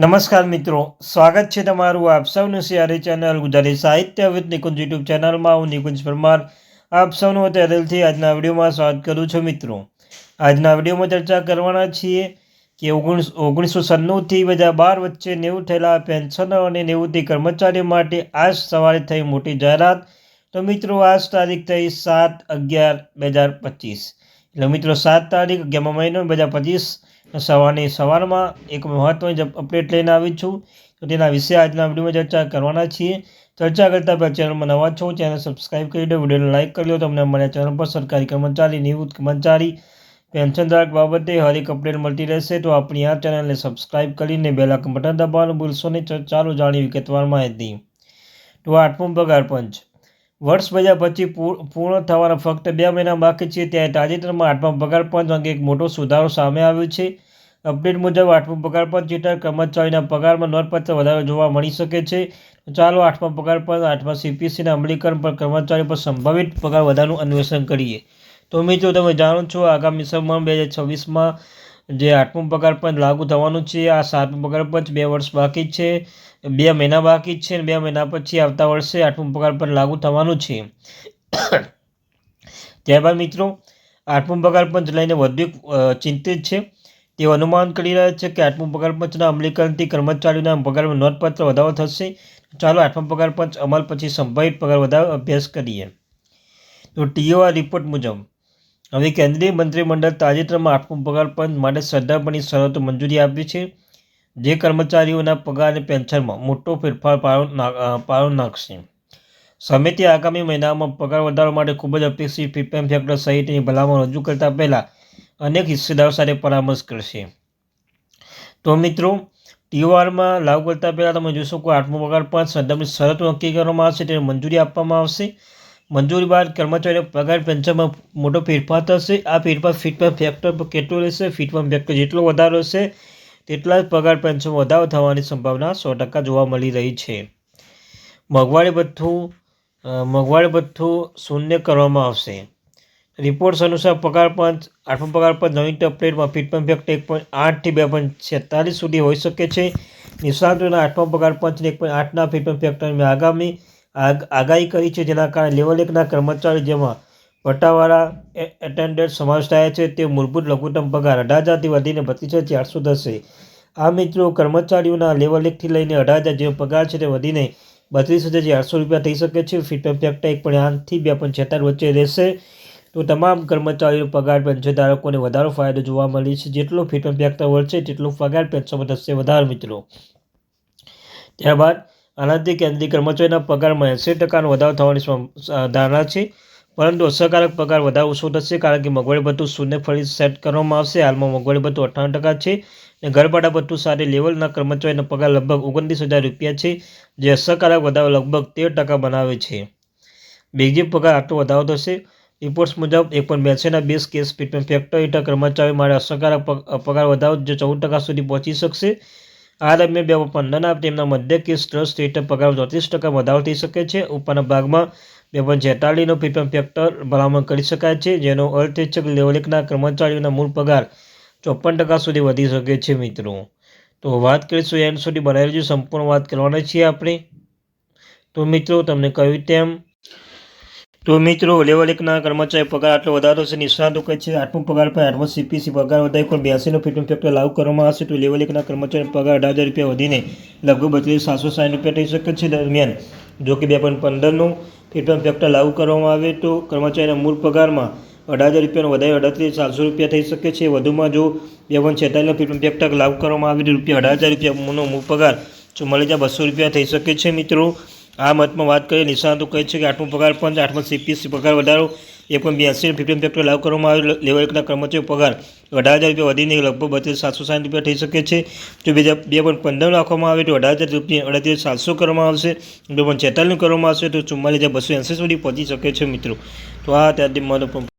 નમસ્કાર મિત્રો, સ્વાગત છે તમારું આપ સૌનું સિયારી ચેનલ ગુજરાતી સાહિત્ય વિથ નિકુંજ યુટ્યુબ ચેનલમાં. હું નિકુંજ પરમાર. આપ સૌનું અત્યારે આજના વિડીયોમાં સ્વાગત કરું છું મિત્રો. આજના વિડીયોમાં ચર્ચા કરવાના છીએ કે ઓગણીસ, ઓગણીસો સન્નુંથી બે હજાર બાર વચ્ચે નેવું થયેલા પેન્શનર અને નિવૃત્તિ કર્મચારીઓ માટે આજ સવારે થઈ મોટી જાહેરાત. તો મિત્રો, આજ તારીખ થઈ સાત અગિયાર બે હજાર પચીસ. એટલે મિત્રો, સાત તારીખ અગિયારમા મહિનો બે હજાર પચીસ. સવારની સવારમાં એક મહત્વની જ અપડેટ લઈને આવી છું. તો તેના વિશે આજના વિડીયોમાં ચર્ચા કરવાના છીએ. ચર્ચા કરતા પહેલાં ચેનલમાં નવા છો, ચેનલ સબસ્ક્રાઈબ કરી દો, વિડીયોને લાઇક કરી લો તમને મને ચેનલ પર સરકારી કર્મચારી, નિવૃત્ત કર્મચારી પેન્શનધારક બાબતે હરેક અપડેટ મળતી રહેશે. તો આપણી આ ચેનલને સબસ્ક્રાઈબ કરીને બેલાક બટન દબાવવાનું ભૂલશો નહીં. ચાલો જાણી વિગતવાર માહિતી. તો આઠમો પગાર પંચ. વર્ષ બે હજાર પચીસ પૂર્ણ થવાના ફક્ત બે મહિના બાકી છે, ત્યારે તાજેતરમાં આઠમા પગાર પંચ અંગે એક મોટો સુધારો સામે આવ્યો છે. અપડેટ મુજબ, આઠમા પગાર પંચ હેઠળ કર્મચારીના પગારમાં નોંધપાત્ર વધારો જોવા મળી શકે છે. ચાલો, આઠમા પગાર પંચ, આઠમા સીપીસીના અમલીકરણ પર કર્મચારીઓ પર સંભવિત પગાર વધારનું અન્વેષણ કરીએ. તો મિત્રો, તમે જાણો છો, આગામી સમય બે હજાર છવ્વીસમાં જે આઠમું પગાર પંચ લાગુ થવાનું છે, આ સાતમું પગાર પંચ બે વર્ષ બાકી છે, બે મહિના બાકી છે અને બે મહિના પછી આવતા વર્ષે આઠમું પગાર પંચ લાગુ થવાનું છે. ત્યારબાદ મિત્રો, આઠમું પગાર પંચ લઈને વધુ ચિંતિત છે. તેઓ અનુમાન કરી રહ્યા છે કે આઠમું પગાર પંચના અમલીકરણથી કર્મચારીઓના પગારમાં નોંધપાત્ર વધારો થશે. ચાલો આઠમા પગાર પંચ અમલ પછી સંભવિત પગાર વધારો અભ્યાસ કરીએ. તો ટીઓઆર રિપોર્ટ મુજબ હવે કેન્દ્રીય મંત્રીમંડળ તાજેતરમાં આઠમું પગાર પંચ માટે શ્રદ્ધાપણી શરતો મંજૂરી આપી છે. જે કર્મચારીઓના પગાર અને પેન્શનમાં મોટો ફેરફાર પાડો નાખશે. સમિતિ આગામી મહિનામાં પગાર વધારવા માટે ખૂબ જ અપેક્ષિત પીપીએમ ફેક્ટર સહિતની ભલામણ રજૂ કરતા પહેલાં અનેક હિસ્સેદારો સાથે પરામર્શ કરશે. તો મિત્રો, ટીઓઆરમાં લાગુ કરતા પહેલાં તમે જોશો કે આઠમો પગાર પાંચ સદમની શરતો નક્કી કરવામાં આવશે, તેને મંજૂરી આપવામાં આવશે. મંજૂરી બાદ કર્મચારીઓ પગાર પેન્શનમાં મોટો ફેરફાર થશે. આ ફેરફાર ફીટમાં ફેક્ટર કેટલો રહેશે? ફીટમાં ફેક્ટર જેટલો વધારો હશે, તેટલા જ પગાર પેન્શનમાં વધારો થવાની સંભાવના સો ટકા જોવા મળી રહી છે. મોંઘવારી ભથ્થું મોંઘવારી ભથ્થું શૂન્ય કરવામાં આવશે. રિપોર્ટ્સ અનુસાર પગાર પંચ, આઠમો પગાર પંચ નવીન અપડેટમાં ફીટમાં ફેક્ટર એક પોઈન્ટ આઠથી બે પોઈન્ટ છેતાલીસ સુધી હોઈ શકે છે. નિષ્ણાતોના આઠમા પગાર પંચને એક પોઈન્ટ આઠના ફીટમાં ફેક્ટરની આગામી આગાહી કરી છે જેના કારણે લેવલ એકના કર્મચારી જેમાં પટ્ટાવાળા એટેન્ડન્ટ સમાવેશ થાય છે. તે મૂળભૂત લઘુત્તમ પગાર, અઢાર હજારથી વધીને બત્રીસ હજાર ચારસો થશે આ મિત્રો કર્મચારીઓના લેવલ એકથી લઈને અઢાર હજાર જેવો પગાર છે તે વધીને બત્રીસ હજાર ચારસો રૂપિયા થઈ શકે છે. ફિટમેન્ટ ફેક્ટર એક પણ આઠથી બે પણ છેતાર વચ્ચે રહેશે. તો તમામ કર્મચારીઓ પગાર પેન્શનધારકોને વધારો ફાયદો જોવા મળે છે. જેટલો ફિટમેન્ટ ફેક્ટર વધશે, તેટલો પગાર પેન્શનમાં થશે વધારે મિત્રો. ત્યારબાદ આનાથી કેન્દ્રીય કર્મચારીના પગારમાં એંસી ટકાનો વધારો થવાની ધારણા છે. પરંતુ અસરકારક પગાર વધારે ઓછો થશે કારણ કે મોંઘવારી ભથ્થું શૂન્ય ફરી સેટ કરવામાં આવશે. હાલમાં મોંઘવારી ભથ્થું અઠ્ઠાવન ટકા છે અને ઘરભાડા ભથ્થું સારી લેવલના કર્મચારીનો પગાર લગભગ ઓગણત્રીસ હજાર રૂપિયા છે, જે અસરકારક વધારો લગભગ તેર ટકા બનાવે છે. બીજી પગાર આટલો વધારો થશે. રિપોર્ટ્સ મુજબ એક પણ બેસેના બેસ કેસ ટ્રીટમેન્ટ ફેક્ટર હેઠળ કર્મચારીઓ માટે અસરકારક પગાર વધારો જે ચૌદ ટકા સુધી પહોંચી શકશે. આ દરમિયાન બે પંદરના તેમના મધ્ય કેસ ટ્રસ્ટ હેઠળ પગાર ચોત્રીસ ટકા વધારો થઈ શકે છે. ઉપરના ભાગમાં બે પણ છેતાળીનો ટ્રીટમેન્ટ ફેક્ટર ભલામણ કરી શકાય છે, જેનો અર્થ છે કે લેવલેકના કર્મચારીઓના મૂળ પગાર ચોપન ટકા સુધી વધી શકે છે મિત્રો. તો વાત કરીશું એન્ડ સુધી. બનાવી સંપૂર્ણ વાત કરવાના છીએ આપણે. તો મિત્રો, તમને કહ્યું તેમ તો મિત્રો, લેવલ એકના કર્મચારી પગાર આટલો વધારો છે, નિષ્ણાતો કહે છે. આઠમો પગાર પર આઠમો સીપીસી પગાર વધારી પણ બ્યાસીનો ફિટમેન્ટ ફેક્ટર લાગુ કરવામાં આવશે. તો લેવલ એકના કર્મચારી પગાર અઢાર હજાર રૂપિયા વધીને લગભગ બત્રીસ, સાતસો સાઠ રૂપિયા થઈ શકે છે. દરમિયાન, જો કે બે પોઈન્ટ પંદરનું ફિટમેન્ટ ફેક્ટર લાગુ કરવામાં આવે, તો કર્મચારીના મૂળ પગારમાં અઢાર હજાર રૂપિયાનો વધારે અડત્રીસ, સાતસો રૂપિયા થઈ શકે છે. વધુમાં જો બે પોઈન્ટ છેતાલીસનો ફિટમેન્ટ ફેક્ટર લાગુ કરવામાં આવે, તો રૂપિયા અઢાર હજાર રૂપિયાનો મૂળ પગાર ચુમ્માલીસ હજાર બસો રૂપિયા થઈ શકે છે, મિત્રો. આ મતમાં વાત કરીએ, નિષ્ણાતો કહે છે કે આઠમો પગાર પંચ આઠમો સીપીસી પગાર વધારો, એ પણ બ્યાસી ફિફ્ટીન ફેક્ટર લાગુ કરવામાં આવે લેવલ એકના કર્મચારીઓ પગાર અઢાર હજાર રૂપિયા વધીને લગભગ બત્રીસ સાતસો સાઠ રૂપિયા થઈ શકે છે. જો બીજા બે પોઈન્ટ પંદર રાખવામાં આવે તો અઢાર હજાર રૂપિયા અડત્રીસ સાતસો કરવામાં આવશે. બે પોઈન્ટ છેતાલીસ કરવામાં આવશે તો ચુમ્માલીસ હજાર બસો એંસી સુધી પહોંચી શકે છે મિત્રો. તો આ ત્યારથી મહત્વપૂર્ણ